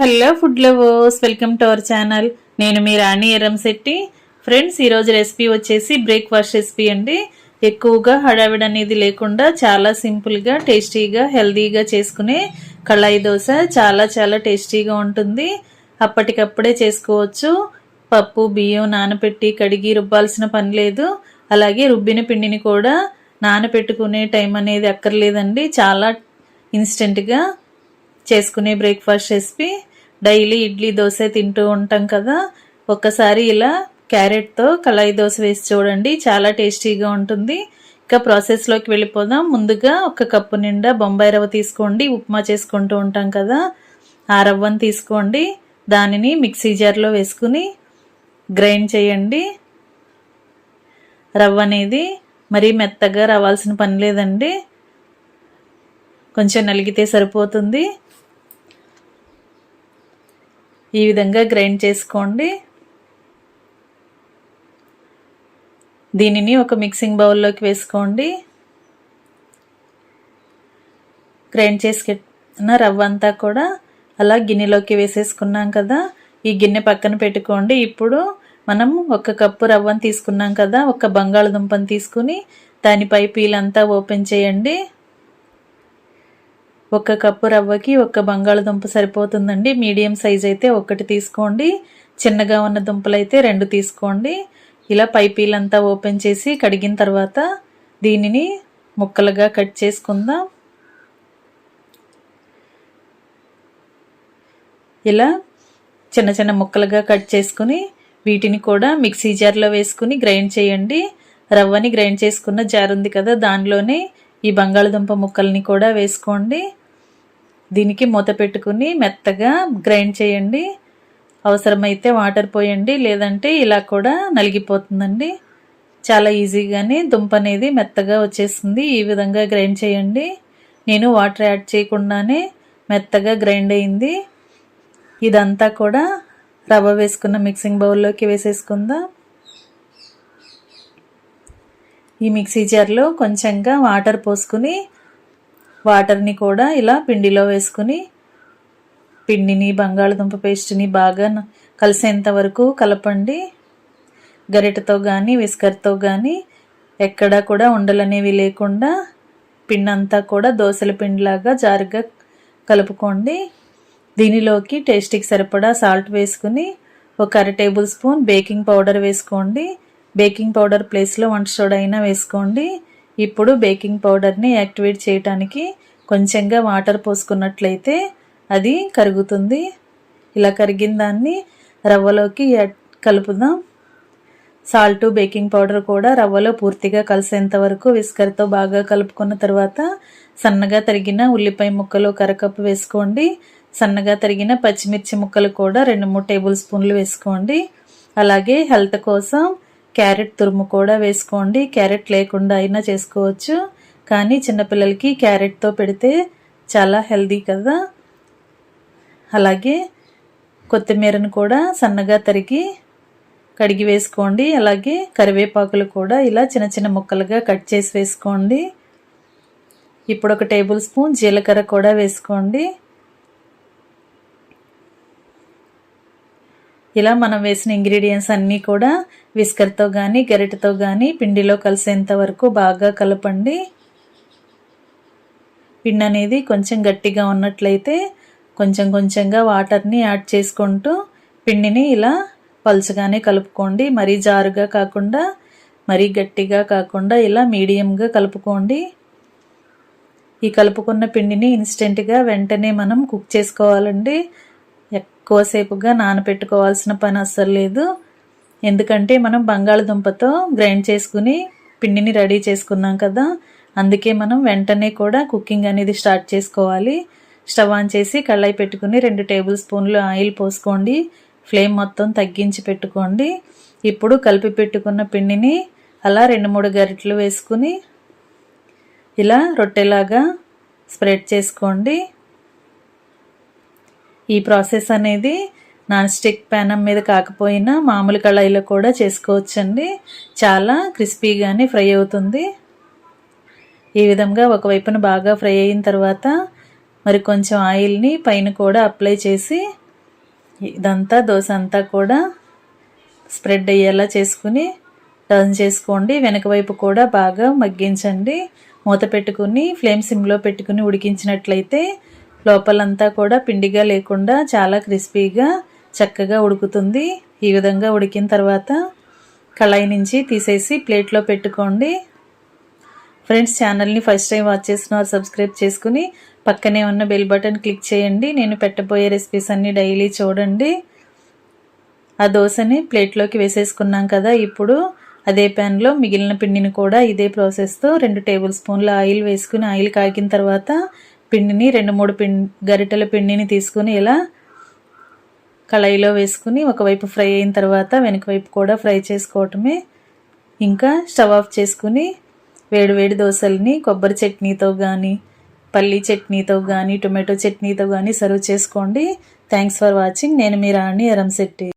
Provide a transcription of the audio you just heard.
Hello food lovers welcome to our channel. నేను మీ Rani Erramsetti friends ఈరోజు రెసిపీ వచ్చేసి బ్రేక్ఫాస్ట్ రెసిపీ అండి. ఎక్కువగా హడావిడి అనేది లేకుండా చాలా సింపుల్గా టేస్టీగా హెల్తీగా చేసుకునే కళాయి దోశ చాలా చాలా టేస్టీగా ఉంటుంది. అప్పటికప్పుడే చేసుకోవచ్చు. పప్పు బియ్యం నానబెట్టి కడిగి రుబ్బాల్సిన పని లేదు. అలాగే రుబ్బిన పిండిని కూడా నానబెట్టుకునే టైం అనేది అక్కర్లేదండి. చాలా ఇన్స్టెంట్గా చేసుకునే breakfast recipe. Daily idli dosa తింటూ ఉంటాం కదా. ఒక్కసారి ఇలా క్యారెట్తో కళాయి దోశ వేసి చూడండి. చాలా టేస్టీగా ఉంటుంది. ఇంకా ప్రాసెస్లోకి వెళ్ళిపోదాం. ముందుగా ఒక కప్పు నిండా బొంబాయి రవ్వ తీసుకోండి. ఉప్మా చేసుకుంటూ ఉంటాం కదా. ఆ రవ్వను తీసుకోండి. దానిని మిక్సీ జార్లో వేసుకుని గ్రైండ్ చేయండి. రవ్వ అనేది మరీ మెత్తగా రావాల్సిన పని లేదండి. కొంచెం నలిగితే సరిపోతుంది. ఈ విధంగా గ్రైండ్ చేసుకోండి. దీనిని ఒక మిక్సింగ్ బౌల్లోకి వేసుకోండి. గ్రైండ్ చేసుకున్న రవ్వ అంతా కూడా అలా గిన్నెలోకి వేసేసుకున్నాం కదా. ఈ గిన్నె పక్కన పెట్టుకోండి. ఇప్పుడు మనం ఒక కప్పు రవ్వను తీసుకున్నాం కదా. ఒక బంగాళదుంపను తీసుకుని దానిపై పీలంతా ఓపెన్ చేయండి. ఒక కప్పు రవ్వకి ఒక బంగాళదుంప సరిపోతుందండి. మీడియం సైజ్ అయితే ఒకటి తీసుకోండి. చిన్నగా ఉన్న దుంపలు అయితే రెండు తీసుకోండి. ఇలా పైపీలంతా ఓపెన్ చేసి కడిగిన తర్వాత దీనిని ముక్కలుగా కట్ చేసుకుందాం. ఇలా చిన్న చిన్న ముక్కలుగా కట్ చేసుకుని వీటిని కూడా మిక్సీ జార్లో వేసుకుని గ్రైండ్ చేయండి. రవ్వని గ్రైండ్ చేసుకున్న జార్ ఉంది కదా దానిలోనే ఈ బంగాళదుంప ముక్కల్ని కూడా వేసుకోండి. దీనికి మూత పెట్టుకుని మెత్తగా గ్రైండ్ చేయండి. అవసరమైతే వాటర్ పోయండి లేదంటే ఇలా కూడా నలిగిపోతుందండి. చాలా ఈజీగానే దుంప అనేది మెత్తగా వచ్చేస్తుంది. ఈ విధంగా గ్రైండ్ చేయండి. నేను వాటర్ యాడ్ చేయకుండానే మెత్తగా గ్రైండ్ అయింది. ఇదంతా కూడా రవ్వ వేసుకున్న మిక్సింగ్ బౌల్లోకి వేసేసుకుందాం. ఈ మిక్సీ జార్లో కొంచెంగా వాటర్ పోసుకుని వాటర్ని కూడా ఇలా పిండిలో వేసుకుని పిండిని బంగాళదుంప పేస్ట్ని బాగా కలిసేంత వరకు కలపండి. గరిటతో కానీ విస్కర్తో కానీ ఎక్కడా కూడా ఉండలనేవి లేకుండా పిండి అంతా కూడా దోశల పిండిలాగా జారుగా కలుపుకోండి. దీనిలోకి టేస్ట్కి సరిపడా సాల్ట్ వేసుకుని ఒక అర టేబుల్ స్పూన్ బేకింగ్ పౌడర్ వేసుకోండి. బేకింగ్ పౌడర్ ప్లేస్లో వంట సోడా అయినా వేసుకోండి. ఇప్పుడు బేకింగ్ పౌడర్ని యాక్టివేట్ చేయడానికి కొంచెంగా వాటర్ పోసుకున్నట్లయితే అది కరుగుతుంది. ఇలా కరిగిన దాన్ని రవ్వలోకి కలుపుదాం. సాల్ట్ బేకింగ్ పౌడర్ కూడా రవ్వలో పూర్తిగా కలిసేంత వరకు విస్కర్తో బాగా కలుపుకున్న తర్వాత సన్నగా తరిగిన ఉల్లిపాయ ముక్కలు కరకప్పు వేసుకోండి. సన్నగా తరిగిన పచ్చిమిర్చి ముక్కలు కూడా రెండు మూడు టేబుల్ స్పూన్లు వేసుకోండి. అలాగే హెల్త్ కోసం క్యారెట్ తురుము కూడా వేసుకోండి. క్యారెట్ లేకుండా అయినా చేసుకోవచ్చు. కానీ చిన్నపిల్లలకి క్యారెట్తో పెడితే చాలా హెల్దీ కదా. అలాగే కొత్తిమీరను కూడా సన్నగా తరిగి కడిగి వేసుకోండి. అలాగే కరివేపాకులు కూడా ఇలా చిన్న చిన్న ముక్కలుగా కట్ చేసి వేసుకోండి. ఇప్పుడు ఒక టేబుల్ స్పూన్ జీలకర్ర కూడా వేసుకోండి. ఇలా మనం వేసిన ఇంగ్రీడియంట్స్ అన్నీ కూడా విస్కర్తో కానీ గరిటతో కానీ పిండిలో కలిసేంత వరకు బాగా కలపండి. పిండి అనేది కొంచెం గట్టిగా ఉన్నట్లయితే కొంచెం కొంచెంగా వాటర్ని యాడ్ చేసుకుంటూ పిండిని ఇలా పలుచగానే కలుపుకోండి. మరీ జారుగా కాకుండా మరీ గట్టిగా కాకుండా ఇలా మీడియంగా కలుపుకోండి. ఈ కలుపుకున్న పిండిని ఇన్స్టెంట్గా వెంటనే మనం కుక్ చేసుకోవాలండి. ఎక్కువసేపుగా నానపెట్టుకోవాల్సిన పని అస్సలు లేదు. ఎందుకంటే మనం బంగాళదుంపతో గ్రైండ్ చేసుకుని పిండిని రెడీ చేసుకున్నాం కదా. అందుకే మనం వెంటనే కూడా కుకింగ్ అనేది స్టార్ట్ చేసుకోవాలి. స్టవ్ ఆన్ చేసి కళ్ళాయి పెట్టుకుని రెండు టేబుల్ స్పూన్లు ఆయిల్ పోసుకోండి. ఫ్లేమ్ మొత్తం తగ్గించి పెట్టుకోండి. ఇప్పుడు కలిపి పెట్టుకున్న పిండిని అలా రెండు మూడు గరిటెలు వేసుకుని ఇలా రొట్టెలాగా స్ప్రెడ్ చేసుకోండి. ఈ ప్రాసెస్ అనేది నాన్ స్టిక్ ప్యానం మీద కాకపోయినా మామూలు కళాయిలో కూడా చేసుకోవచ్చండి. చాలా క్రిస్పీగానే ఫ్రై అవుతుంది. ఈ విధంగా ఒకవైపున బాగా ఫ్రై అయిన తర్వాత మరి కొంచెం ఆయిల్ని పైన కూడా అప్లై చేసి ఇదంతా దోశ అంతా కూడా స్ప్రెడ్ అయ్యేలా చేసుకుని టర్న్ చేసుకోండి. వెనక వైపు కూడా బాగా మగ్గించండి. మూత పెట్టుకుని ఫ్లేమ్ సిమ్లో పెట్టుకుని ఉడికించినట్లయితే లోపలంతా కూడా పిండిగా లేకుండా చాలా క్రిస్పీగా చక్కగా ఉడుకుతుంది. ఈ విధంగా ఉడికిన తర్వాత కళాయి నుంచి తీసేసి ప్లేట్లో పెట్టుకోండి. ఫ్రెండ్స్ ఛానల్ని ఫస్ట్ టైం వాచ్ చేసిన వారు సబ్స్క్రైబ్ చేసుకుని పక్కనే ఉన్న బెల్ బటన్ క్లిక్ చేయండి. నేను పెట్టబోయే రెసిపీస్ అన్నీ డైలీ చూడండి. ఆ దోశని ప్లేట్లోకి వేసేసుకున్నాం కదా ఇప్పుడు అదే ప్యాన్లో మిగిలిన పిండిని కూడా ఇదే ప్రాసెస్తో రెండు టేబుల్ స్పూన్ల ఆయిల్ వేసుకుని ఆయిల్ కాగిన తర్వాత పిండిని రెండు మూడు పిండి గరిటెల పిండిని తీసుకుని ఇలా కళాయిలో వేసుకుని ఒకవైపు ఫ్రై అయిన తర్వాత వెనక వైపు కూడా ఫ్రై చేసుకోవటమే. ఇంకా స్టవ్ ఆఫ్ చేసుకుని వేడి వేడి దోశల్ని కొబ్బరి చట్నీతో కానీ పల్లీ చట్నీతో కానీ టొమాటో చట్నీతో కానీ సర్వ్ చేసుకోండి. థ్యాంక్స్ ఫర్ వాచింగ్ నేను మీ రాణి అరంశెట్టి